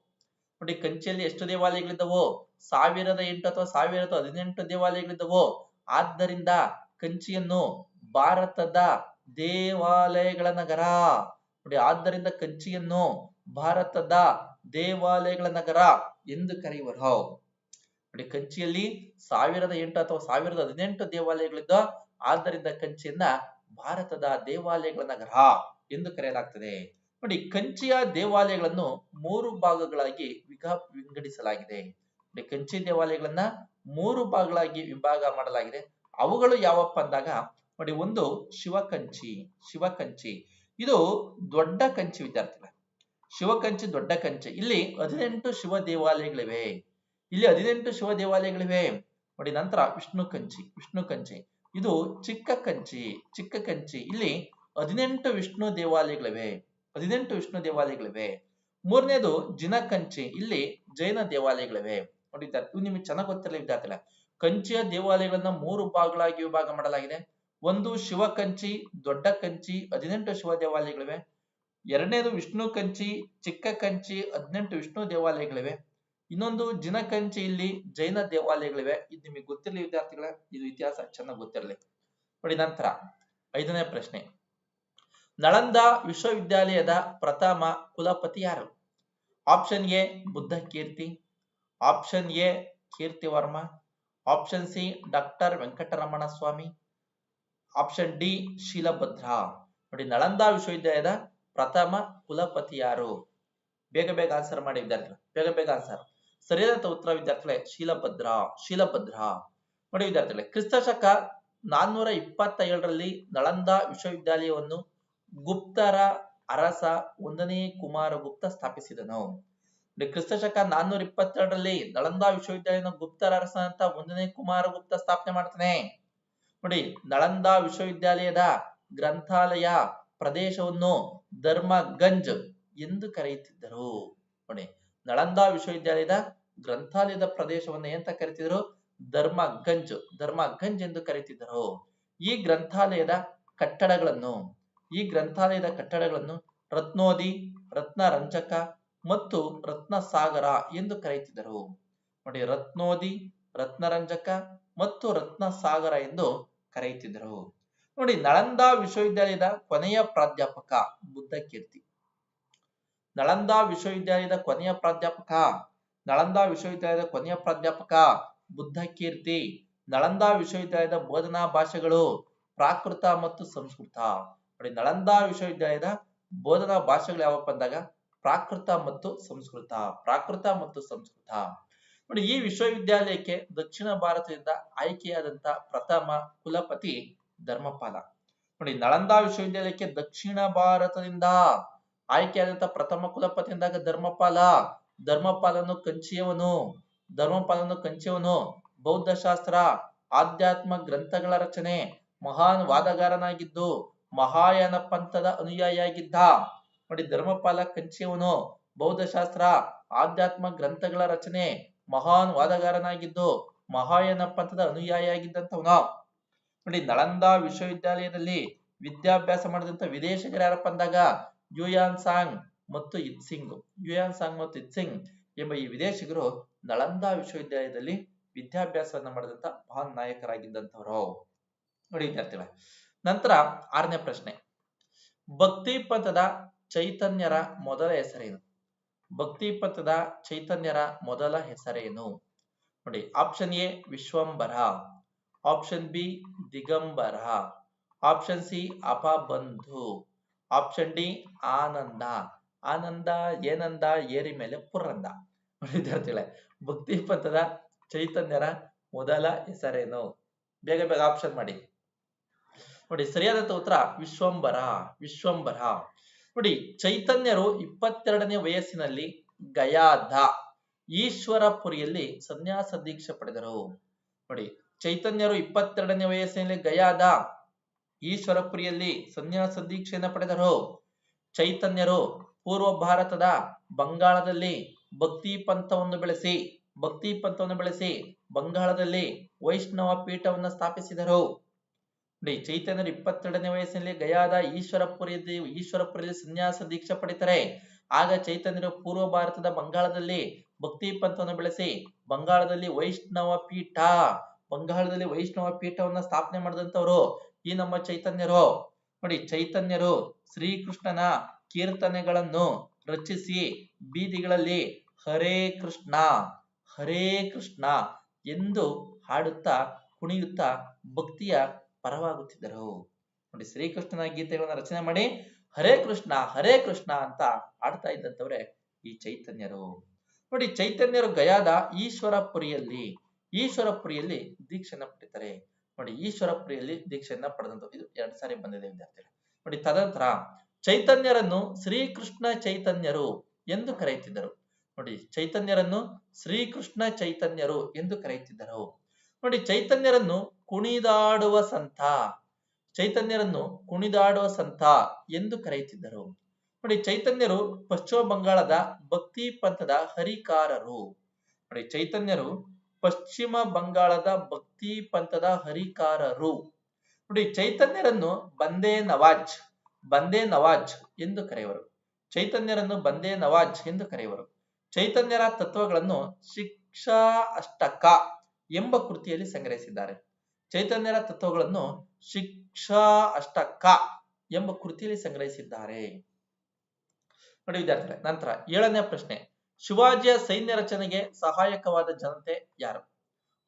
ನೋಡಿ, ಕಂಚಿಯಲ್ಲಿ ಎಷ್ಟು ದೇವಾಲಯಗಳಿದ್ದವೋ, ಸಾವಿರದ ಎಂಟು ಅಥವಾ ಸಾವಿರದ ಹದಿನೆಂಟು ದೇವಾಲಯಗಳಿದ್ದವೋ, ಆದ್ದರಿಂದ ಕಂಚಿಯನ್ನು ಭಾರತದ ದೇವಾಲಯಗಳ ನಗರ. ನೋಡಿ, ಆದ್ದರಿಂದ ಕಂಚಿಯನ್ನು ಭಾರತದ ದೇವಾಲಯಗಳ ನಗರ ಎಂದು ಕರೆಯುವರು. ನೋಡಿ, ಕಂಚಿಯಲ್ಲಿ ಸಾವಿರದ ಎಂಟು ಅಥವಾ ಸಾವಿರದ ಹದಿನೆಂಟು ದೇವಾಲಯಗಳಿದ್ದ, ಆದ್ದರಿಂದ ಕಂಚಿಯನ್ನ ಭಾರತದ ದೇವಾಲಯಗಳ ನಗರ ಎಂದು ಕರೆಯಲಾಗ್ತದೆ. ನೋಡಿ, ಕಂಚಿಯ ದೇವಾಲಯಗಳನ್ನು ಮೂರು ಭಾಗಗಳಾಗಿ ವಿಗ ವಿಂಗಡಿಸಲಾಗಿದೆ. ನೋಡಿ, ಕಂಚಿ ದೇವಾಲಯಗಳನ್ನ ಮೂರು ಭಾಗಗಳಾಗಿ ವಿಭಾಗ ಮಾಡಲಾಗಿದೆ. ಅವುಗಳು ಯಾವಪ್ಪ ಅಂದಾಗ, ನೋಡಿ, ಒಂದು ಶಿವಕಂಚಿ ಶಿವಕಂಚಿ. ಇದು ದೊಡ್ಡ ಕಂಚಿ ವಿದ್ಯಾರ್ಥಿಗಳ. ಶಿವಕಂಚಿ, ದೊಡ್ಡ ಕಂಚಿ. ಇಲ್ಲಿ ಹದಿನೆಂಟು ಶಿವ ದೇವಾಲಯಗಳಿವೆ. ಇಲ್ಲಿ ಹದಿನೆಂಟು ಶಿವ ದೇವಾಲಯಗಳಿವೆ. ನೋಡಿ, ನಂತರ ವಿಷ್ಣು ಕಂಚಿ ವಿಷ್ಣು ಕಂಚಿ. ಇದು ಚಿಕ್ಕ ಕಂಚಿ ಚಿಕ್ಕ ಕಂಚಿ. ಇಲ್ಲಿ ಹದಿನೆಂಟು ವಿಷ್ಣು ದೇವಾಲಯಗಳಿವೆ. ಹದಿನೆಂಟು ವಿಷ್ಣು ದೇವಾಲಯಗಳಿವೆ. ಮೂರನೇದು ಜಿನಕಂಚಿ, ಇಲ್ಲಿ ಜೈನ ದೇವಾಲಯಗಳಿವೆ. ನೋಡಿ ಇವು ನಿಮಗೆ ಚೆನ್ನಾಗಿ ಗೊತ್ತಿರಲಿ ವಿದ್ಯಾರ್ಥಿಗಳ ಕಂಚಿಯ ದೇವಾಲಯಗಳನ್ನ ಮೂರು ಭಾಗಗಳಾಗಿ ವಿಭಾಗ ಮಾಡಲಾಗಿದೆ. ಒಂದು ಶಿವ ಕಂಚಿ ದೊಡ್ಡ ಕಂಚಿ, ಹದಿನೆಂಟು ಶಿವ ದೇವಾಲಯಗಳಿವೆ. ಎರಡನೇದು ವಿಷ್ಣು ಕಂಚಿ, ಚಿಕ್ಕ ಕಂಚಿ, ಹದಿನೆಂಟು ವಿಷ್ಣು ದೇವಾಲಯಗಳಿವೆ. ಇನ್ನೊಂದು ಜಿನಕಂಚಿ, ಇಲ್ಲಿ ಜೈನ ದೇವಾಲಯಗಳಿವೆ. ಇದು ನಿಮಗೆ ಗೊತ್ತಿರಲಿ ವಿದ್ಯಾರ್ಥಿಗಳೇ, ಇದು ಇತಿಹಾಸ, ಚೆನ್ನಾಗಿ ಗೊತ್ತಿರಲಿ. ನೋಡಿ ನಂತರ, ಐದನೇ ಪ್ರಶ್ನೆ. ನಳಂದ ವಿಶ್ವವಿದ್ಯಾಲಯದ ಪ್ರಥಮ ಕುಲಪತಿ ಯಾರು? Option A Buddha Kirti option A Kirti Varma option C doctor Venkataramana Swami option D Shilabhadra. ನೋಡಿ, ನಳಂದ ವಿಶ್ವವಿದ್ಯಾಲಯದ ಪ್ರಥಮ ಕುಲಪತಿ ಯಾರು? ಬೇಗ ಬೇಗ ಆನ್ಸರ್ ಮಾಡಿ ವಿದ್ಯಾರ್ಥಿಗಳು, ಬೇಗ ಬೇಗ ಆನ್ಸರ್ ಸರಿಯಾದ ಉತ್ತರ ವಿದ್ಯಾರ್ಥಿಗಳೇ, ಶೀಲಭದ್ರ ಶೀಲಭದ್ರ. ನೋಡಿ ವಿದ್ಯಾರ್ಥಿಗಳೇ ಕ್ರಿಸ್ತ ಶಕ ನಾನ್ನೂರ ಇಪ್ಪತ್ತೇಳರಲ್ಲಿ ನಳಂದ ವಿಶ್ವವಿದ್ಯಾಲಯವನ್ನು ಗುಪ್ತರ ಅರಸ ಒಂದನೇ ಕುಮಾರಗುಪ್ತ ಸ್ಥಾಪಿಸಿದನು. ಕ್ರಿಸ್ತ ಶಕ ನಾನ್ನೂರ ಇಪ್ಪತ್ತೆರಡರಲ್ಲಿ ನಳಂದ ವಿಶ್ವವಿದ್ಯಾಲಯನ ಗುಪ್ತರ ಅರಸ ಅಂತ ಒಂದನೇ ಕುಮಾರಗುಪ್ತ ಸ್ಥಾಪನೆ ಮಾಡ್ತಾನೆ. ನೋಡಿ, ನಳಂದ ವಿಶ್ವವಿದ್ಯಾಲಯದ ಗ್ರಂಥಾಲಯ ಪ್ರದೇಶವನ್ನು ಧರ್ಮಗಂಜ್ ಎಂದು ಕರೆಯುತ್ತಿದ್ದರು. ನೋಡಿ, ನಳಂದ ವಿಶ್ವವಿದ್ಯಾಲಯದ ಗ್ರಂಥಾಲಯದ ಪ್ರದೇಶವನ್ನು ಎಂತ ಕರೀತಿದ್ರು. ಧರ್ಮಗಂಜ್ ಧರ್ಮಗಂಜ್ ಎಂದು ಕರೀತಿದ್ದರು. ಈ ಗ್ರಂಥಾಲಯದ ಕಟ್ಟಡಗಳನ್ನು ಈ ಗ್ರಂಥಾಲಯದ ಕಟ್ಟಡಗಳನ್ನು ರತ್ನೋದಿ ರತ್ನ ರಂಜಕ ಮತ್ತು ರತ್ನ ಸಾಗರ ಎಂದು ಕರೆಯುತ್ತಿದ್ದರು. ನೋಡಿ, ರತ್ನೋದಿ, ರತ್ನರಂಜಕ ಮತ್ತು ರತ್ನ ಸಾಗರ ಎಂದು ಕರೆಯುತ್ತಿದ್ದರು. ನೋಡಿ, ನಳಂದ ವಿಶ್ವವಿದ್ಯಾಲಯದ ಕೊನೆಯ ಪ್ರಾಧ್ಯಾಪಕ ಬುದ್ಧಕೀರ್ತಿ ನಳಂದ ವಿಶ್ವವಿದ್ಯಾಲಯದ ಕೊನೆಯ ಪ್ರಾಧ್ಯಾಪಕ, ನಳಂದ ವಿಶ್ವವಿದ್ಯಾಲಯದ ಕೊನೆಯ ಪ್ರಾಧ್ಯಾಪಕ ಬುದ್ಧಕೀರ್ತಿ ನಳಂದ ವಿಶ್ವವಿದ್ಯಾಲಯದ ಬೋಧನಾ ಭಾಷೆಗಳು ಪ್ರಾಕೃತ ಮತ್ತು ಸಂಸ್ಕೃತ. ನೋಡಿ, ನಳಂದಾ ವಿಶ್ವವಿದ್ಯಾಲಯದ ಬೋಧನಾ ಭಾಷೆಗಳು ಯಾವಪ್ಪ ಅಂದಾಗ? ಪ್ರಾಕೃತ ಮತ್ತು ಸಂಸ್ಕೃತ, ಪ್ರಾಕೃತ ಮತ್ತು ಸಂಸ್ಕೃತ. ನೋಡಿ, ಈ ವಿಶ್ವವಿದ್ಯಾಲಯಕ್ಕೆ ದಕ್ಷಿಣ ಭಾರತದಿಂದ ಆಯ್ಕೆಯಾದಂತ ಪ್ರಥಮ ಕುಲಪತಿ ಧರ್ಮಪಾಲ. ನೋಡಿ, ನಳಂದಾ ವಿಶ್ವವಿದ್ಯಾಲಯಕ್ಕೆ ದಕ್ಷಿಣ ಭಾರತದಿಂದ ಆಯ್ಕೆಯಾದಂತ ಪ್ರಥಮ ಕುಲಪತಿ ಅಂದಾಗ ಧರ್ಮಪಾಲ. ಧರ್ಮಪಾಲನು ಕಂಚಿಯವನು ಧರ್ಮಪಾಲನು ಕಂಚಿಯವನು ಬೌದ್ಧ ಶಾಸ್ತ್ರ ಆಧ್ಯಾತ್ಮ ಗ್ರಂಥಗಳ ರಚನೆ, ಮಹಾನ್ ವಾದಗಾರನಾಗಿದ್ದು ಮಹಾಯಾನ ಪಂಥದ ಅನುಯಾಯಿಯಾಗಿದ್ದ ನೋಡಿ ಧರ್ಮಪಾಲ ಕಂಚಿಯವನು ಬೌದ್ಧ ಶಾಸ್ತ್ರ ಆಧ್ಯಾತ್ಮ ಗ್ರಂಥಗಳ ರಚನೆ ಮಹಾನ್ ವಾದಗಾರನಾಗಿದ್ದು ಮಹಾಯಾನ ಪಂಥದ ಅನುಯಾಯಿಯಾಗಿದ್ದಂಥವನು. ನೋಡಿ ನಳಂದ ವಿಶ್ವವಿದ್ಯಾಲಯದಲ್ಲಿ ವಿದ್ಯಾಭ್ಯಾಸ ಮಾಡಿದಂತ ವಿದೇಶಿಗರ ಯಾರಪ್ಪ ಅಂದಾಗ ಯುಯಾನ್ ಸಾಂಗ್ ಮತ್ತು ಇತ್ಸಿಂಗ್ ಯುಯಾನ್ ಸಾಂಗ್ ಮತ್ತು ಇತ್ಸಿಂಗ್ ಎಂಬ ಈ ವಿದೇಶಿಗರು ನಳಂದ ವಿಶ್ವವಿದ್ಯಾಲಯದಲ್ಲಿ ವಿದ್ಯಾಭ್ಯಾಸವನ್ನ ಮಾಡಿದಂತ ಮಹಾನ್ ನಾಯಕರಾಗಿದ್ದಂಥವರು. ನೋಡಿ ವಿದ್ಯಾರ್ಥಿಗಳ ನಂತರ ಆರನೇ ಪ್ರಶ್ನೆ. ಭಕ್ತಿ ಪಥದ ಚೈತನ್ಯರ ಮೊದಲ ಹೆಸರೇನು? ಭಕ್ತಿ ಪಥದ ಚೈತನ್ಯರ ಮೊದಲ ಹೆಸರೇನು? ನೋಡಿ option A Vishwambhara option B Digambara option C Apabandhu option D Ananda. Ananda, ಏನಂದ, ಏರಿ ಮೇಲೆ ಪುರಂದ. ವಿದ್ಯಾರ್ಥಿಗಳೇ, ಭಕ್ತಿ ಪಥದ ಚೈತನ್ಯರ ಮೊದಲ ಹೆಸರೇನು? ಬೇಗ ಬೇಗ ಆಪ್ಷನ್ ಮಾಡಿ. ನೋಡಿ ಸರಿಯಾದಂತ ಉತ್ತರ ವಿಶ್ವಂಬರ ವಿಶ್ವಂಬರ ನೋಡಿ ಚೈತನ್ಯರು ಇಪ್ಪತ್ತೆರಡನೇ ವಯಸ್ಸಿನಲ್ಲಿ ಗಯಾದ ಈಶ್ವರಪುರಿಯಲ್ಲಿ ಸನ್ಯಾಸ ದೀಕ್ಷೆ ಪಡೆದರು. ನೋಡಿ ಚೈತನ್ಯರು ಇಪ್ಪತ್ತೆರಡನೇ ವಯಸ್ಸಿನಲ್ಲಿ ಗಯಾದ ಈಶ್ವರಪುರಿಯಲ್ಲಿ ಸನ್ಯಾಸ ದೀಕ್ಷೆಯನ್ನು ಪಡೆದರು. ಚೈತನ್ಯರು ಪೂರ್ವ ಭಾರತದ ಬಂಗಾಳದಲ್ಲಿ ಭಕ್ತಿ ಪಂಥವನ್ನು ಬೆಳೆಸಿ, ಭಕ್ತಿ ಪಂಥವನ್ನು ಬೆಳೆಸಿ ಬಂಗಾಳದಲ್ಲಿ ವೈಷ್ಣವ ಪೀಠವನ್ನು ಸ್ಥಾಪಿಸಿದರು. ನೋಡಿ, ಚೈತನ್ಯರು ಇಪ್ಪತ್ತೆರಡನೇ ವಯಸ್ಸಿನಲ್ಲಿ ಗಯಾದ ಈಶ್ವರಪುರಿ ಈಶ್ವರಪುರಿಯಲ್ಲಿ ಸನ್ಯಾಸ ದೀಕ್ಷೆ ಪಡಿತಾರೆ. ಆಗ ಚೈತನ್ಯರು ಪೂರ್ವ ಭಾರತದ ಬಂಗಾಳದಲ್ಲಿ ಭಕ್ತಿ ಪಂಥವನ್ನು ಬೆಳೆಸಿ, ಬಂಗಾಳದಲ್ಲಿ ವೈಷ್ಣವ ಪೀಠ, ಬಂಗಾಳದಲ್ಲಿ ವೈಷ್ಣವ ಪೀಠವನ್ನ ಸ್ಥಾಪನೆ ಮಾಡಿದಂತವರು ಈ ನಮ್ಮ ಚೈತನ್ಯರು. ನೋಡಿ, ಚೈತನ್ಯರು ಶ್ರೀಕೃಷ್ಣನ ಕೀರ್ತನೆಗಳನ್ನು ರಚಿಸಿ ಬೀದಿಗಳಲ್ಲಿ ಹರೇ ಕೃಷ್ಣ ಹರೇ ಕೃಷ್ಣ ಎಂದು ಹಾಡುತ್ತಾ, ಕುಣಿಯುತ್ತಾ ಭಕ್ತಿಯ ಪರವಾಗುತ್ತಿದ್ದರು. ನೋಡಿ, ಶ್ರೀಕೃಷ್ಣನ ಗೀತೆಗಳನ್ನ ರಚನೆ ಮಾಡಿ, ಹರೇ ಕೃಷ್ಣ ಹರೇ ಕೃಷ್ಣ ಅಂತ ಆಡ್ತಾ ಇದ್ದಂತವ್ರೆ ಈ ಚೈತನ್ಯರು. ನೋಡಿ, ಚೈತನ್ಯರು ಗಯಾದ ಈಶ್ವರಪುರಿಯಲ್ಲಿ ಈಶ್ವರಪುರಿಯಲ್ಲಿ ದೀಕ್ಷೆಯನ್ನ ಪಡಿತಾರೆ. ನೋಡಿ, ಈಶ್ವರಪುರಿಯಲ್ಲಿ ದೀಕ್ಷೆಯನ್ನ ಪಡೆದಂತ ಇದು ಎರಡ್ ಸಾರಿ ಬಂದಿದೆ, ವಿದ್ಯಾರ್ಥಿಗಳು. ನೋಡಿ, ತದನಂತರ ಚೈತನ್ಯರನ್ನು ಶ್ರೀಕೃಷ್ಣ ಚೈತನ್ಯರು ಎಂದು ಕರೆಯುತ್ತಿದ್ದರು. ನೋಡಿ, ಚೈತನ್ಯರನ್ನು ಶ್ರೀಕೃಷ್ಣ ಚೈತನ್ಯರು ಎಂದು ಕರೆಯುತ್ತಿದ್ದರು. ನೋಡಿ, ಚೈತನ್ಯರನ್ನು ಕುಣಿದಾಡುವ ಸಂತ ಚೈತನ್ಯರನ್ನು ಕುಣಿದಾಡುವ ಸಂತ ಎಂದು ಕರೆಯುತ್ತಿದ್ದರು. ನೋಡಿ, ಚೈತನ್ಯರು ಪಶ್ಚಿಮ ಬಂಗಾಳದ ಭಕ್ತಿ ಪಂಥದ ಹರಿಕಾರರು. ನೋಡಿ, ಚೈತನ್ಯರು ಪಶ್ಚಿಮ ಬಂಗಾಳದ ಭಕ್ತಿ ಪಂಥದ ಹರಿಕಾರರು. ನೋಡಿ, ಚೈತನ್ಯರನ್ನು ಬಂದೇ ನವಾಜ್ ಬಂದೇ ನವಾಜ್ ಎಂದು ಕರೆಯುವರು. ಚೈತನ್ಯರನ್ನು ಬಂದೇ ನವಾಜ್ ಎಂದು ಕರೆಯುವರು. ಚೈತನ್ಯರ ತತ್ವಗಳನ್ನು ಶಿಕ್ಷಾ ಅಷ್ಟಕ ಎಂಬ ಕೃತಿಯಲ್ಲಿ ಸಂಗ್ರಹಿಸಿದ್ದಾರೆ. ಚೈತನ್ಯರ ತತ್ವಗಳನ್ನು ಶಿಕ್ಷಾ ಅಷ್ಟಕ ಎಂಬ ಕೃತಿಯಲ್ಲಿ ಸಂಗ್ರಹಿಸಿದ್ದಾರೆ. ನೋಡಿ ವಿದ್ಯಾರ್ಥಿಗಳೇ, ನಂತರ ಏಳನೇ ಪ್ರಶ್ನೆ. ಶಿವಾಜಿಯ ಸೈನ್ಯ ರಚನೆಗೆ ಸಹಾಯಕವಾದ ಜನತೆ ಯಾರು?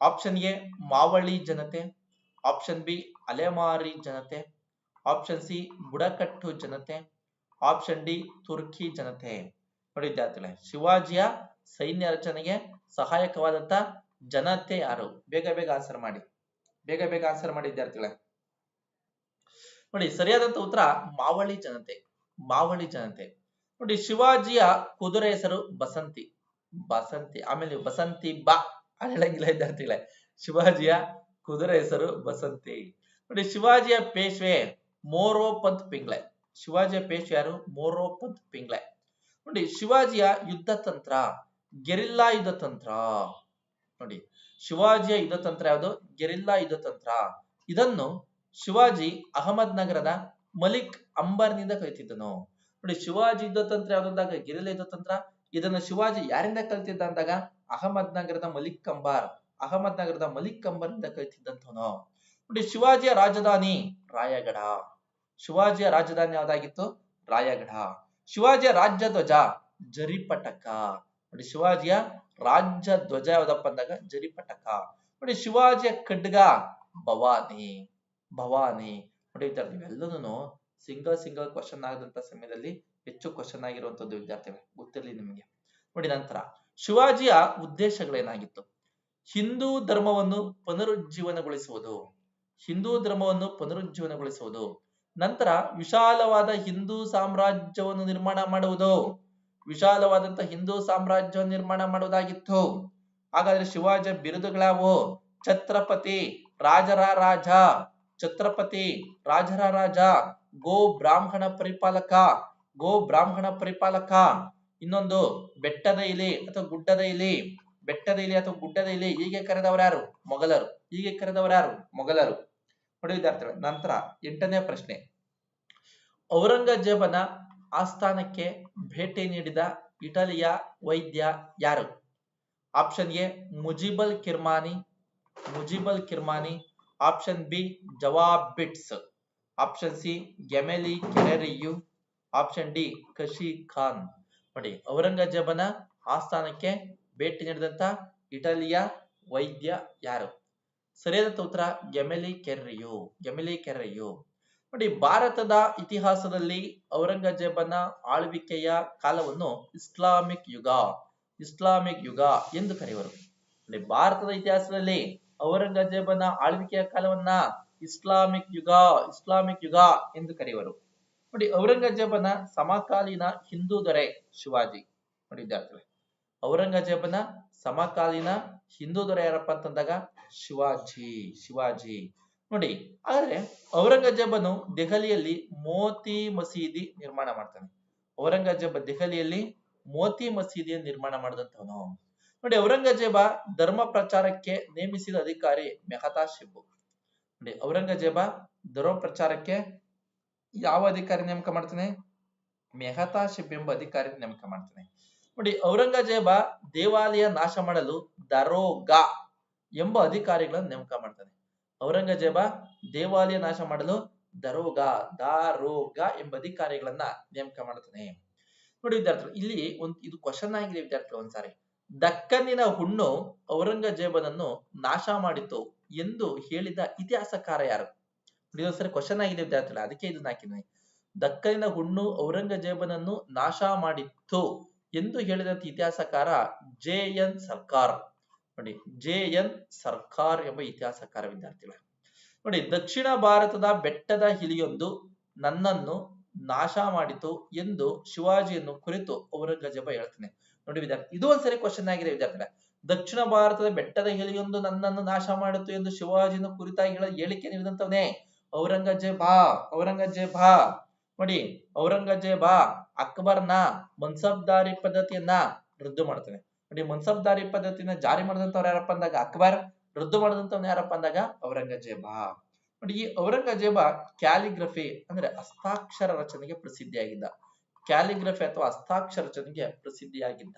ಆಪ್ಷನ್ ಎ, ಮಾವಳಿ ಜನತೆ. ಆಪ್ಷನ್ ಬಿ, ಅಲೆಮಾರಿ ಜನತೆ. ಆಪ್ಷನ್ ಸಿ, ಬುಡಕಟ್ಟು ಜನತೆ. ಆಪ್ಷನ್ ಡಿ, ತುರ್ಕಿ ಜನತೆ. ನೋಡಿ ವಿದ್ಯಾರ್ಥಿಗಳೇ, ಶಿವಾಜಿಯ ಸೈನ್ಯ ರಚನೆಗೆ ಸಹಾಯಕವಾದಂತ ಜನತೆ ಯಾರು? ಬೇಗ ಬೇಗ ಆನ್ಸರ್ ಮಾಡಿ. ಬೇಗ ಬೇಗ ಆನ್ಸರ್ ಮಾಡಿ ವಿದ್ಯಾರ್ಥಿಗಳೇ. ನೋಡಿ, ಸರಿಯಾದಂತ ಉತ್ತರ ಮಾವಳಿ ಜನತೆ ಮಾವಳಿ ಜನತೆ. ನೋಡಿ, ಶಿವಾಜಿಯ ಕುದುರೆ ಹೆಸರು ಬಸಂತಿ ಬಸಂತಿ, ಆಮೇಲೆ ಬಸಂತಿ ಬಾ ಅಲ್ಲಿ ಹೇಳಂಗಿಲ್ಲ ವಿದ್ಯಾರ್ಥಿಗಳೇ. ಶಿವಾಜಿಯ ಕುದುರೆ ಹೆಸರು ಬಸಂತಿ. ನೋಡಿ, ಶಿವಾಜಿಯ ಪೇಶ್ವೆ ಮೋರೋಪಂತ್ ಪಿಂಗ್ಳೆ ಶಿವಾಜಿಯ ಪೇಶ್ವೆ ಯಾರು? ಮೋರೋಪಂತ್ ಪಿಂಗ್ಳೆ ನೋಡಿ, ಶಿವಾಜಿಯ ಯುದ್ಧ ತಂತ್ರ ಗೆರಿಲ್ಲಾ ಯುದ್ಧ ತಂತ್ರ ನೋಡಿ ಶಿವಾಜಿಯ ಯುದ್ಧ ತಂತ್ರ ಯಾವುದು? ಗೆರಿಲ್ಲಾ ಯುದ್ಧ ತಂತ್ರ ಇದನ್ನು ಶಿವಾಜಿ ಅಹಮದ್ ನಗರದ ಮಲಿಕ್ ಅಂಬರ್ನಿಂದ ಕಲಿತಿದ್ದನು. ನೋಡಿ, ಶಿವಾಜಿ ಯುದ್ಧ ತಂತ್ರ ಯಾವ್ದಂದಾಗ ಗೆರಿಲ್ಲಾ ಯುದ್ಧ ತಂತ್ರ ಇದನ್ನು ಶಿವಾಜಿ ಯಾರಿಂದ ಕಲಿತಿದ್ದ ಅಂದಾಗ? ಅಹಮದ್ ನಗರದ ಮಲಿಕ್ ಅಂಬಾರ್, ಅಹಮದ್ ನಗರದ ಮಲಿಕ್ ಅಂಬರ್ನಿಂದ ಕಲಿತಿದ್ದಂಥವನು. ನೋಡಿ, ಶಿವಾಜಿಯ ರಾಜಧಾನಿ ರಾಯಗಢ. ಶಿವಾಜಿಯ ರಾಜಧಾನಿ ಯಾವ್ದಾಗಿತ್ತು? ರಾಯಗಢ. ಶಿವಾಜಿಯ ರಾಜ್ಯ ಧ್ವಜ ಜರಿಪಟಕ. ನೋಡಿ, ಶಿವಾಜಿಯ ರಾಜ್ಯ ಧ್ವಜ ಯಾವ್ದಪ್ಪ ಅಂದಾಗ ಜರಿಪಟಕ. ನೋಡಿ ಶಿವಾಜಿಯ ಖಡ್ಗ, ಭವಾನಿ ಭವಾನಿ. ನೋಡಿ ವಿದ್ಯಾರ್ಥಿ ಇವೆಲ್ಲದೂ ಸಿಂಗಲ್ ಸಿಂಗಲ್ ಕ್ವಶನ್ ಆಗದಂತ ಸಮಯದಲ್ಲಿ ಹೆಚ್ಚು ಕ್ವಶನ್ ಆಗಿರುವಂತದ್ದು ವಿದ್ಯಾರ್ಥಿಗಳು ಗೊತ್ತಿರಲಿ ನಿಮಗೆ. ನೋಡಿ ನಂತರ, ಶಿವಾಜಿಯ ಉದ್ದೇಶಗಳೇನಾಗಿತ್ತು? ಹಿಂದೂ ಧರ್ಮವನ್ನು ಪುನರುಜ್ಜೀವನಗೊಳಿಸುವುದು. ಹಿಂದೂ ಧರ್ಮವನ್ನು ಪುನರುಜ್ಜೀವನಗೊಳಿಸುವುದು. ನಂತರ ವಿಶಾಲವಾದ ಹಿಂದೂ ಸಾಮ್ರಾಜ್ಯವನ್ನು ನಿರ್ಮಾಣ ಮಾಡುವುದು. ವಿಶಾಲವಾದಂತ ಹಿಂದೂ ಸಾಮ್ರಾಜ್ಯ ನಿರ್ಮಾಣ ಮಾಡುವುದಾಗಿತ್ತು. ಹಾಗಾದ್ರೆ ಶಿವಾಜಿ ಬಿರುದುಗಳಾವು? ಛತ್ರಪತಿ ರಾಜರ ರಾಜ, ಛತ್ರಪತಿ ರಾಜರ ರಾಜ, ಗೋ ಬ್ರಾಹ್ಮಣ ಪರಿಪಾಲಕ, ಗೋ ಬ್ರಾಹ್ಮಣ ಪರಿಪಾಲಕ. ಇನ್ನೊಂದು ಬೆಟ್ಟದ ಇಲಿ ಅಥವಾ ಗುಡ್ಡದ ಇಲಿ, ಬೆಟ್ಟದ ಇಲಿ ಅಥವಾ ಗುಡ್ಡದ ಇಲಿ ಹೀಗೆ ಕರೆದವರು ಯಾರು? ಮೊಘಲರು. ಹೀಗೆ ಕರೆದವರು ಯಾರು? ಮೊಘಲರು. ನೋಡಿ ವಿದ್ಯಾರ್ಥಿಗಳು, ನಂತರ ಎಂಟನೇ ಪ್ರಶ್ನೆ. ಔರಂಗಜೇಬನ ಆಸ್ಥಾನಕ್ಕೆ ಭೇಟಿ ನೀಡಿದ ಇಟಲಿಯ ವೈದ್ಯ ಯಾರು? Option A, Mujibal Kirmani. Mujibal Kirmani. Option B, Jawab bits. Option C, Gemelli Careri option D Kashi Khan. ನೋಡಿ, ಔರಂಗಜೇಬನ ಆಸ್ಥಾನಕ್ಕೆ ಭೇಟಿ ನೀಡಿದಂತ ಇಟಲಿಯ ವೈದ್ಯ ಯಾರು? ಸರಿಯಾದ ಉತ್ತರ, ಗೆಮೆಲಿ ಕೆರ್ರಿಯು ಗೆಮೆಲಿ ಕೆರ್ರಿಯು ನೋಡಿ, ಭಾರತದ ಇತಿಹಾಸದಲ್ಲಿ ಔರಂಗಜೇಬನ ಆಳ್ವಿಕೆಯ ಕಾಲವನ್ನು ಇಸ್ಲಾಮಿಕ್ ಯುಗ ಇಸ್ಲಾಮಿಕ್ ಯುಗ ಎಂದು ಕರೆಯುವರು. ನೋಡಿ, ಭಾರತದ ಇತಿಹಾಸದಲ್ಲಿ ಔರಂಗಜೇಬನ ಆಳ್ವಿಕೆಯ ಕಾಲವನ್ನ ಇಸ್ಲಾಮಿಕ್ ಯುಗ ಇಸ್ಲಾಮಿಕ್ ಯುಗ ಎಂದು ಕರೆಯುವರು. ನೋಡಿ, ಔರಂಗಜೇಬನ ಸಮಕಾಲೀನ ಹಿಂದೂ ದೊರೆ ಶಿವಾಜಿ. ನೋಡಿ, ವಿದ್ಯಾರ್ಥಿಗಳೇ, ಔರಂಗಜೇಬನ ಸಮಕಾಲೀನ ಹಿಂದೂ ದೊರೆ ಯಾರಪ್ಪ ಅಂತಂದಾಗ, ಶಿವಾಜಿ ಶಿವಾಜಿ. ನೋಡಿ, ಆದ್ರೆ ಔರಂಗಜೇಬನು ದೆಹಲಿಯಲ್ಲಿ ಮೋತಿ ಮಸೀದಿ ನಿರ್ಮಾಣ ಮಾಡ್ತಾನೆ. ಔರಂಗಜೇಬ ದೆಹಲಿಯಲ್ಲಿ ಮೋತಿ ಮಸೀದಿಯನ್ನು ನಿರ್ಮಾಣ ಮಾಡಿದಂತವನು ನೋಡಿ, ಔರಂಗಜೇಬ ಧರ್ಮ ಪ್ರಚಾರಕ್ಕೆ ನೇಮಿಸಿದ ಅಧಿಕಾರಿ ಮೆಹತಾ ಶಿಬು ನೋಡಿ, ಔರಂಗಜೇಬ ಧರ್ಮ ಪ್ರಚಾರಕ್ಕೆ ಯಾವ ಅಧಿಕಾರಿ ನೇಮಕ ಮಾಡ್ತಾನೆ? ಮೆಹತಾ ಶಿಬ್ ಎಂಬ ಅಧಿಕಾರಿ ನೇಮಕ ಮಾಡ್ತಾನೆ. ನೋಡಿ, ಔರಂಗಜೇಬ ದೇವಾಲಯ ನಾಶ ಮಾಡಲು ದರೋಗ ಎಂಬ ಅಧಿಕಾರಿಗಳನ್ನು ನೇಮಕ ಮಾಡ್ತಾನೆ. ಔರಂಗಜೇಬ ದೇವಾಲಯ ನಾಶ ಮಾಡಲು ದರೋಗ, ದಾರೋಗ ಎಂಬ ಅಧಿಕಾರಿಗಳನ್ನ ನೇಮಕ ಮಾಡ್ತಾನೆ ನೋಡಿ ವಿದ್ಯಾರ್ಥಿಗಳು, ಇಲ್ಲಿ ಒಂದ್, ಇದು ಕ್ವಶನ್ ಆಗಿದೆ ವಿದ್ಯಾರ್ಥಿಗಳು ಒಂದ್ಸಾರಿ. ದಕ್ಕನ್ನಿನ ಹುಣ್ಣು ಔರಂಗಜೇಬನನ್ನು ನಾಶ ಮಾಡಿತು ಎಂದು ಹೇಳಿದ ಇತಿಹಾಸಕಾರ ಯಾರು? ಇದೊಂದ್ಸರಿ ಕ್ವಶನ್ ಆಗಿದೆ ವಿದ್ಯಾರ್ಥಿಗಳು, ಅದಕ್ಕೆ ಇದನ್ನ ಹಾಕಿದ್ದೀನಿ ದಕ್ಕನಿನ ಹುಣ್ಣು ಔರಂಗಜೇಬನನ್ನು ನಾಶ ಮಾಡಿತ್ತು ಎಂದು ಹೇಳಿದಂತ ಇತಿಹಾಸಕಾರ ಜೆ ಎನ್ ಸರ್ಕಾರ್. ನೋಡಿ, ಜೆ ಎನ್ ಸರ್ಕಾರ್ ಎಂಬ ಇತಿಹಾಸಕಾರ ವಿದ್ಯಾರ್ಥಿಗಳ. ನೋಡಿ, ದಕ್ಷಿಣ ಭಾರತದ ಬೆಟ್ಟದ ಹಿಲಿಯೊಂದು ನನ್ನನ್ನು ನಾಶ ಮಾಡಿತು ಎಂದು ಶಿವಾಜಿಯನ್ನು ಕುರಿತು ಔರಂಗಜೇಬ ಹೇಳ್ತಾನೆ. ನೋಡಿ ವಿದ್ಯಾರ್ಥಿ, ಇದು ಒಂದ್ಸರಿ ಕ್ವಶನ್ ಆಗಿದೆ ವಿದ್ಯಾರ್ಥಿಗಳ. ದಕ್ಷಿಣ ಭಾರತದ ಬೆಟ್ಟದ ಹಿಲಿಯೊಂದು ನನ್ನನ್ನು ನಾಶ ಮಾಡಿತು ಎಂದು ಶಿವಾಜಿಯನ್ನು ಕುರಿತಾಗಿ ಹೇಳ ಹೇಳಿಕೆ ನೀಡಿದಂತವನೇ ಔರಂಗಜೇಬ ಔರಂಗಜೇಬ. ನೋಡಿ, ಔರಂಗಜೇಬ ಅಕ್ಬರ್ನ ಮನ್ಸಬ್ದಾರಿ ಪದ್ಧತಿಯನ್ನ ರದ್ದು ಮಾಡ್ತಾನೆ. ನೋಡಿ ಮನ್ಸಬ್ದಾರಿ ಪದ್ಧತಿನ ಜಾರಿ ಮಾಡಿದಂತವ್ರು ಯಾರಪ್ಪ ಅಂದಾಗ ಅಕ್ಬರ್, ರದ್ದು ಮಾಡಿದಂತವ್ನ ಯಾರಪ್ಪ ಅಂದಾಗ ಔರಂಗಜೇಬ. ನೋಡಿ, ಈ ಔರಂಗಜೇಬ ಕ್ಯಾಲಿಗ್ರಫಿ ಅಂದ್ರೆ ಹಸ್ತಾಕ್ಷರ ರಚನೆಗೆ ಪ್ರಸಿದ್ಧಿಯಾಗಿದ್ದ. ಕ್ಯಾಲಿಗ್ರಫಿ ಅಥವಾ ಹಸ್ತಾಕ್ಷರ ರಚನೆಗೆ ಪ್ರಸಿದ್ಧಿಯಾಗಿದ್ದ.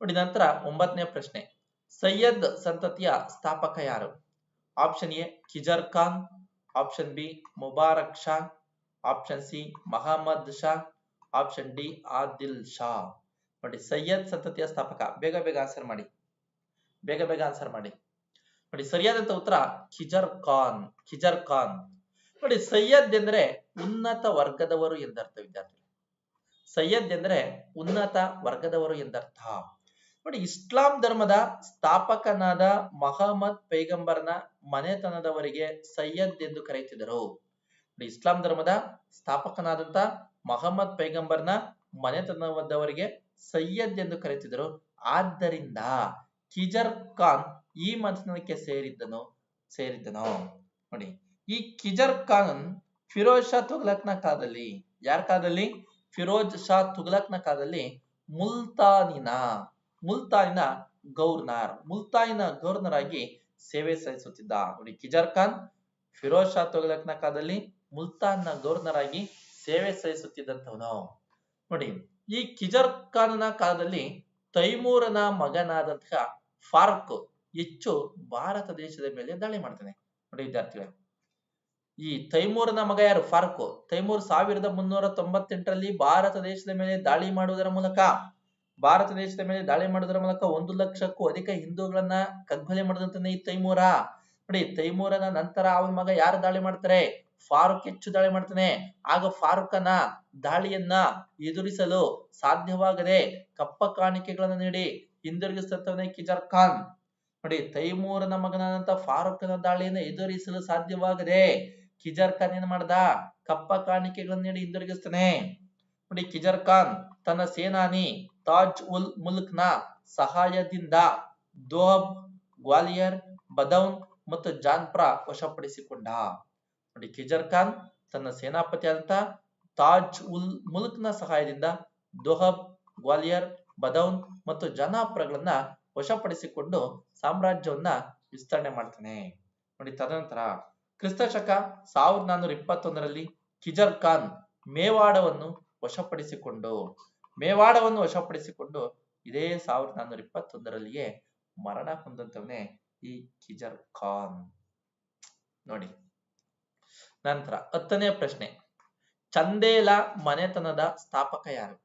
ನೋಡಿ, ನಂತರ ಒಂಬತ್ತನೇ ಪ್ರಶ್ನೆ. ಸೈಯದ್ ಸಂತತಿಯ ಸ್ಥಾಪಕ ಯಾರು? Option A Khizr Khan, option B, Mubarak Shah, option C Muhammad Shah, option D, Adil Shah. ನೋಡಿ ಸೈಯದ್ ಸಂತತಿಯ ಸ್ಥಾಪಕ. ಬೇಗ ಬೇಗ ಆನ್ಸರ್ ಮಾಡಿ. ಬೇಗ ಬೇಗ ಆನ್ಸರ್ ಮಾಡಿ. ನೋಡಿ ಸರಿಯಾದಂತ ಉತ್ತರ ಖಿಜರ್ ಖಾನ್ ಖಿಜರ್ ಖಾನ್. ನೋಡಿ ಸಯ್ಯದ್ ಎಂದ್ರೆ ಉನ್ನತ ವರ್ಗದವರು ಎಂದರ್ಥ ವಿದ್ಯಾರ್ಥಿ ಸೈಯದ್ ಎಂದ್ರೆ ಉನ್ನತ ವರ್ಗದವರು ಎಂದರ್ಥ. ನೋಡಿ ಇಸ್ಲಾಂ ಧರ್ಮದ ಸ್ಥಾಪಕನಾದ ಮಹಮ್ಮದ್ ಪೈಗಂಬರ್ನ ಮನೆತನದವರಿಗೆ ಸೈಯದ್ ಎಂದು ಕರೆಯುತ್ತಿದ್ದರು. ನೋಡಿ, ಇಸ್ಲಾಂ ಧರ್ಮದ ಸ್ಥಾಪಕನಾದಂತ ಮಹಮ್ಮದ್ ಪೈಗಂಬರ್ನ ಮನೆತನದವರಿಗೆ ಸೈಯದ್ ಎಂದು ಕರೆಯುತ್ತಿದ್ದರು. ಆದ್ದರಿಂದ ಕಿಜರ್ ಖಾನ್ ಈ ಮನೆತನಕ್ಕೆ ಸೇರಿದ್ದನು ಸೇರಿದ್ದನು. ನೋಡಿ, ಈ ಕಿಜರ್ ಖಾನ್ ಫಿರೋಜ್ ಶಾ ತುಘಲಕ್ನ ಕಾಲದಲ್ಲಿ, ಯಾರ ಕಾಲದಲ್ಲಿ? ಫಿರೋಜ್ ಶಾ ತುಘಲಕ್ನ ಕಾಲದಲ್ಲಿ ಮುಲ್ತಾನಿನ ಮುಲ್ತಾನಿನ ಗವರ್ನರ್ ಮುಲ್ತಾನಿನ ಗೌರ್ನರ್ ಆಗಿ ಸೇವೆ ಸಲ್ಲಿಸುತ್ತಿದ್ದ. ನೋಡಿ ಕಿಜರ್ ಖಾನ್ ಫಿರೋಜ್ ಶಾ ತುಘಲಕ್ನ ಕಾಲದಲ್ಲಿ ಮುಲ್ತಾನ್ನ ಗೌರ್ನರ್ ಆಗಿ ಸೇವೆ ಸಲ್ಲಿಸುತ್ತಿದ್ದಂಥವನು. ನೋಡಿ ಈ ಕಿಜರ್ ಖಾನ್ನ ಕಾಲದಲ್ಲಿ ತೈಮೂರನ ಮಗನಾದಂತಹ ಫಾರ್ಕ್ ಹೆಚ್ಚು ಭಾರತ ದೇಶದ ಮೇಲೆ ದಾಳಿ ಮಾಡ್ತಾನೆ. ನೋಡಿ ವಿದ್ಯಾರ್ಥಿಗಳೇ, ಈ ತೈಮೂರನ ಮಗ ಯಾರು? ಫಾರ್ಕ್. ತೈಮೂರ್ ಸಾವಿರದ ಮುನ್ನೂರ ತೊಂಬತ್ತೆಂಟರಲ್ಲಿ ಭಾರತ ದೇಶದ ಮೇಲೆ ದಾಳಿ ಮಾಡುವುದರ ಮೂಲಕ, ಭಾರತ ದೇಶದ ಮೇಲೆ ದಾಳಿ ಮಾಡುವುದರ ಮೂಲಕ ಒಂದು ಲಕ್ಷಕ್ಕೂ ಅಧಿಕ ಹಿಂದೂಗಳನ್ನ ಕಗ್ಬಲೆ ಮಾಡಿದಂತಾನೆ ಈ ತೈಮೂರ. ನೋಡಿ, ತೈಮೂರನ ನಂತರ ಅವನ ಮಗ ಯಾರು ದಾಳಿ ಮಾಡ್ತಾರೆ? ಫಾರೂಕ್ ಹೆಚ್ಚು ದಾಳಿ ಮಾಡ್ತಾನೆ. ಆಗ ಫಾರೂಕನ ದಾಳಿಯನ್ನ ಎದುರಿಸಲು ಸಾಧ್ಯವಾಗದೆ ಕಪ್ಪ ಕಾಣಿಕೆಗಳನ್ನು ನೀಡಿ ಹಿಂದಿರುಗಿಸುತ್ತಾನೆ ಕಿಜರ್ ಖಾನ್. ನೋಡಿ, ತೈಮೂರನ ಮಗನಾದಂತ ಫಾರೂಕನ ದಾಳಿಯನ್ನು ಎದುರಿಸಲು ಸಾಧ್ಯವಾಗದೆ ಕಿಜರ್ ಖಾನ್ ಏನ್ ಮಾಡ್ದ? ಕಪ್ಪ ಕಾಣಿಕೆಗಳನ್ನು ನೀಡಿ ಹಿಂದಿರುಗಿಸ್ತಾನೆ. ನೋಡಿ, ಕಿಜರ್ ಖಾನ್ ತನ್ನ ಸೇನಾನಿ ತಾಜ್ ಉಲ್ ಮುಲ್ಕ್ನ ಸಹಾಯದಿಂದ ದೋಹಬ್ ಗ್ವಾಲಿಯರ್, ಬದೌನ್ ಮತ್ತು ಜಾನ್ಪ್ರಾ ವಶಪಡಿಸಿಕೊಂಡ. ನೋಡಿ ಕಿಜರ್ ಖಾನ್ ತನ್ನ ಸೇನಾಪತಿಯಾದಂತ ತಾಜ್ ಉಲ್ ಮುಲ್ಕ್ನ ಸಹಾಯದಿಂದ ದೊಹಬ್, ಗ್ವಾಲಿಯರ್, ಬದೌನ್ ಮತ್ತು ಜನಾಪ್ರಗಳನ್ನ ವಶಪಡಿಸಿಕೊಂಡು ಸಾಮ್ರಾಜ್ಯವನ್ನ ವಿಸ್ತರಣೆ ಮಾಡ್ತಾನೆ. ನೋಡಿ ತದನಂತರ ಕ್ರಿಸ್ತ ಶಕ ಸಾವಿರದ ನಾನ್ನೂರ ಇಪ್ಪತ್ತೊಂದರಲ್ಲಿ ಕಿಜರ್ ಖಾನ್ ಮೇವಾಡವನ್ನು ವಶಪಡಿಸಿಕೊಂಡು ಮೇವಾಡವನ್ನು ವಶಪಡಿಸಿಕೊಂಡು ಇದೇ ಸಾವಿರದ ನಾನ್ನೂರ ಇಪ್ಪತ್ತೊಂದರಲ್ಲಿಯೇ ಮರಣ ಹೊಂದಂತವನೇ ಈ ಕಿಜರ್ ಖಾನ್. ನೋಡಿ ನಂತರ ಹತ್ತನೇ ಪ್ರಶ್ನೆ. ಚಂದೇಲ ಮನೆತನದ ಸ್ಥಾಪಕ ಯಾರು?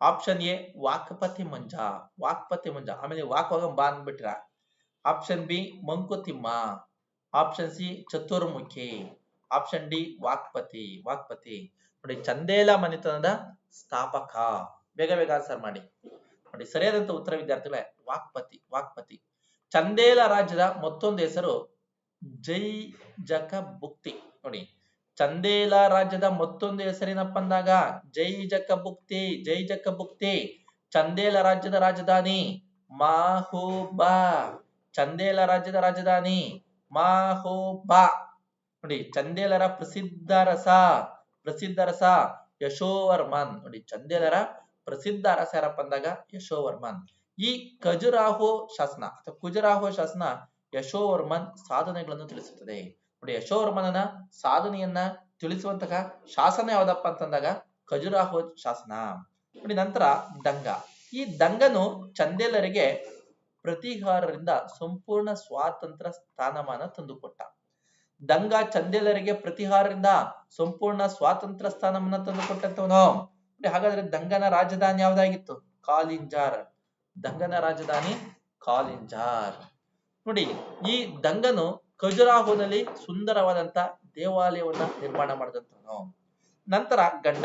Option A Vakpati Munja. ವಾಕ್ಪತಿ Munja. ಆಮೇಲೆ ವಾಕ್ ಹೋಗ ಬಾ ಅಂದ್ಬಿಟ್ರ? Option B Mankutimma. Option C Chaturmukhi. Option D Vakpati. Vakpati. ನೋಡಿ, ಚಂದೇಲ ಮನೆತನದ ಸ್ಥಾಪಕ. ಬೇಗ ಬೇಗ ಆನ್ಸರ್ ಮಾಡಿ. ನೋಡಿ, ಸರಿಯಾದಂತ ಉತ್ತರ ವಿದ್ಯಾರ್ಥಿಗಳೇ, ವಾಕ್ಪತಿ ವಾಕ್ಪತಿ. ಚಂದೇಲ ರಾಜ್ಯದ ಮತ್ತೊಂದು ಹೆಸರು ಜೈ ಜಕ ಬುಕ್ತಿ ನೋಡಿ. ಚಂದೇಲ ರಾಜ್ಯದ ಮತ್ತೊಂದು ಹೆಸರಿನಪ್ಪ ಅಂದಾಗ ಜೈ ಜಕ ಬುಕ್ತಿ ಜೈ ಜಕ ಬುಕ್ತಿ ಚಂದೇಲ ರಾಜ್ಯದ ರಾಜಧಾನಿ ಮಾಹೋಬಾ, ಚಂದೇಲ ರಾಜ್ಯದ ರಾಜಧಾನಿ ಮಾಹೋಬಾ. ನೋಡಿ, ಚಂದೇಲರ ಪ್ರಸಿದ್ಧ ರಸ ಪ್ರಸಿದ್ಧ ರಸ ಯಶೋವರ್ಮನ್. ನೋಡಿ, ಚಂದೇಲರ ಪ್ರಸಿದ್ಧ ರಸ ಯಾರಪ್ಪ ಅಂದಾಗ ಯಶೋವರ್ಮನ್. ಈ ಖಜುರಾಹೋ ಶಾಸನ, ಅಥವಾ ಖುಜರಾಹೋ ಶಾಸನ ಯಶೋವರ್ಮನ್ ಸಾಧನೆಗಳನ್ನು ತಿಳಿಸುತ್ತದೆ. ನೋಡಿ ಯಶೋವರ್ಮನನ ಸಾಧನೆಯನ್ನ ತಿಳಿಸುವಂತಹ ಶಾಸನ ಯಾವ್ದಪ್ಪ ಅಂತಂದಾಗ ಖಜುರಾಹೋ ಶಾಸನ. ನೋಡಿ ನಂತರ ದಂಗ. ಈ ದಂಗನು ಚಂದೇಲರಿಗೆ ಪ್ರತಿಹಾರರಿಂದ ಸಂಪೂರ್ಣ ಸ್ವಾತಂತ್ರ್ಯ ಸ್ಥಾನಮಾನ ತಂದುಕೊಟ್ಟ. ದಂಗ ಚಂದೇಲರಿಗೆ ಪ್ರತಿಹಾರರಿಂದ ಸಂಪೂರ್ಣ ಸ್ವಾತಂತ್ರ್ಯ ಸ್ಥಾನಮಾನ ತಂದುಕೊಟ್ಟಂತವನು. ಹಾಗಾದ್ರೆ ದಂಗನ ರಾಜಧಾನಿ ಯಾವ್ದಾಗಿತ್ತು? ಕಾಲಿಂಜಾರ್. ದಂಗನ ರಾಜಧಾನಿ ಕಾಲಿಂಜಾರ್. ನೋಡಿ ಈ ದಂಗನು ಖಜುರಾಹೋದಲ್ಲಿ ಸುಂದರವಾದಂತ ದೇವಾಲಯವನ್ನ ನಿರ್ಮಾಣ ಮಾಡಿದಂತವನು. ನಂತರ ಗಂಡ.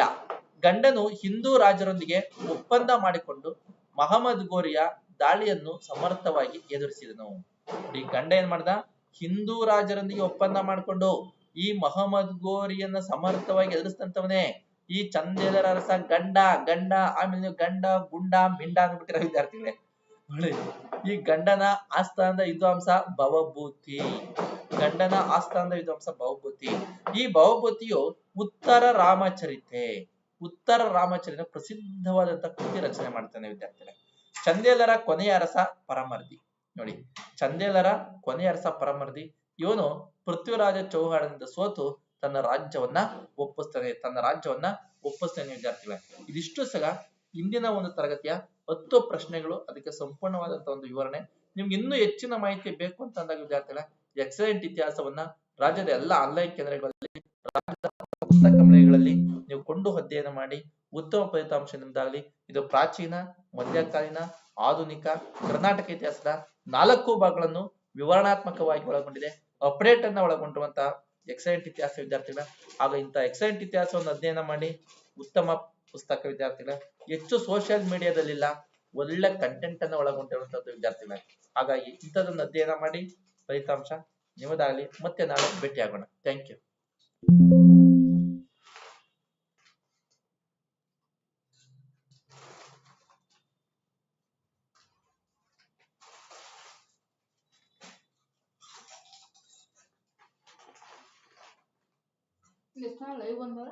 ಗಂಡನು ಹಿಂದೂ ರಾಜರೊಂದಿಗೆ ಒಪ್ಪಂದ ಮಾಡಿಕೊಂಡು ಮಹಮ್ಮದ್ ಗೋರಿಯ ದಾಳಿಯನ್ನು ಸಮರ್ಥವಾಗಿ ಎದುರಿಸಿದನು. ಈ ಗಂಡ ಏನ್ ಮಾಡ್ದ? ಹಿಂದೂ ರಾಜರೊಂದಿಗೆ ಒಪ್ಪಂದ ಮಾಡಿಕೊಂಡು ಈ ಮಹಮ್ಮದ್ ಗೋರಿಯನ್ನ ಸಮರ್ಥವಾಗಿ ಎದುರಿಸ್ತಂತವನೇ ಈ ಚಂದೇಲರ ಅರಸ ಗಂಡ ಗಂಡ, ಆಮೇಲೆ ಗಂಡ, ಗುಂಡ, ಮಿಂಡ ಅಂದ್ಬಿಟ್ಟಿರೋ ವಿದ್ಯಾರ್ಥಿಗಳೇ. ಈ ಗಂಡನ ಆಸ್ಥಾನದ ವಿದ್ವಾಂಸ ಭವಭೂತಿ. ಗಂಡನ ಆಸ್ಥಾನದ ವಿದ್ವಾಂಸ ಭವಭೂತಿ. ಈ ಭವಭೂತಿಯು ಉತ್ತರ ರಾಮಚರಿತೆ. ಉತ್ತರ ರಾಮಚರಿತ ಪ್ರಸಿದ್ಧವಾದಂತಹ ಕೃತಿ ರಚನೆ ಮಾಡ್ತಾನೆ ವಿದ್ಯಾರ್ಥಿಗಳೇ. ಚಂದೇಲರ ಕೊನೆಯ ಅರಸ ಪರಮರ್ದಿ. ನೋಡಿ, ಚಂದೇಲರ ಕೊನೆಯ ಅರಸ ಪರಮರ್ದಿ. ಇವನು ಪೃಥ್ವಿರಾಜ ಚೌಹಾಣದಿಂದ ಸೋತು ತನ್ನ ರಾಜ್ಯವನ್ನ ಒಪ್ಪಿಸ್ತಾನೆ, ತನ್ನ ರಾಜ್ಯವನ್ನ ಒಪ್ಪಿಸ್ತಾನೆ ವಿದ್ಯಾರ್ಥಿಗಳೇ. ಇದಿಷ್ಟು ಸಹ ಇಂದಿನ ಒಂದು ತರಗತಿಯ ಹತ್ತು ಪ್ರಶ್ನೆಗಳು ಅದಕ್ಕೆ ಸಂಪೂರ್ಣವಾದಂತಹ ಒಂದು ವಿವರಣೆ. ನಿಮ್ಗೆ ಇನ್ನೂ ಹೆಚ್ಚಿನ ಮಾಹಿತಿ ಬೇಕು ಅಂತ ಅಂದಾಗ ವಿದ್ಯಾರ್ಥಿಗಳ ಎಕ್ಸಲೆಂಟ್ ಇತಿಹಾಸವನ್ನ ರಾಜ್ಯದ ಎಲ್ಲ ಆನ್ಲೈನ್ ಕೇಂದ್ರಗಳಲ್ಲಿ, ರಾಜ್ಯದ ಪುಸ್ತಕ ಮಳಿಗೆಗಳಲ್ಲಿ ನೀವು ಕೊಂಡು ಅಧ್ಯಯನ ಮಾಡಿ, ಉತ್ತಮ ಫಲಿತಾಂಶ ನಿಮ್ದಾಗಲಿ, ಇದು ಪ್ರಾಚೀನ, ಮಧ್ಯಕಾಲೀನ, ಆಧುನಿಕ, ಕರ್ನಾಟಕ ಇತಿಹಾಸದ ನಾಲ್ಕು ಭಾಗಗಳನ್ನು ವಿವರಣಾತ್ಮಕವಾಗಿ ಒಳಗೊಂಡಿದೆ. ಅಪ್ಡೇಟ್ ಅನ್ನ ಒಳಗೊಂಡಿರುವಂತಹ ಎಕ್ಸಲೆಂಟ್ ಇತಿಹಾಸ ವಿದ್ಯಾರ್ಥಿಗಳ, ಆಗ ಇಂತಹ ಎಕ್ಸಲೆಂಟ್ ಇತಿಹಾಸವನ್ನು ಅಧ್ಯಯನ ಮಾಡಿ, ಉತ್ತಮ ಪುಸ್ತಕ ವಿದ್ಯಾರ್ಥಿಗಳೇ, ಹೆಚ್ಚು ಸೋಷಿಯಲ್ ಮೀಡಿಯಾದಲ್ಲಿಲ್ಲ ಒಳ್ಳೆ ಕಂಟೆಂಟ್ ಅನ್ನ ಒಳಗೊಂಡಿರುವಂತದ್ದು ವಿದ್ಯಾರ್ಥಿಗಳೇ. ಹಾಗಾಗಿ ಇಂಥದನ್ನು ಅಧ್ಯಯನ ಮಾಡಿ, ಫಲಿತಾಂಶ ನಿಮ್ಮದಾಗಲಿ. ಮತ್ತೆ ನಾಳೆ ಆಗೋಣ ಥ್ಯಾಂಕ್ ಯು ಲೈವ್ ಬಂದವರ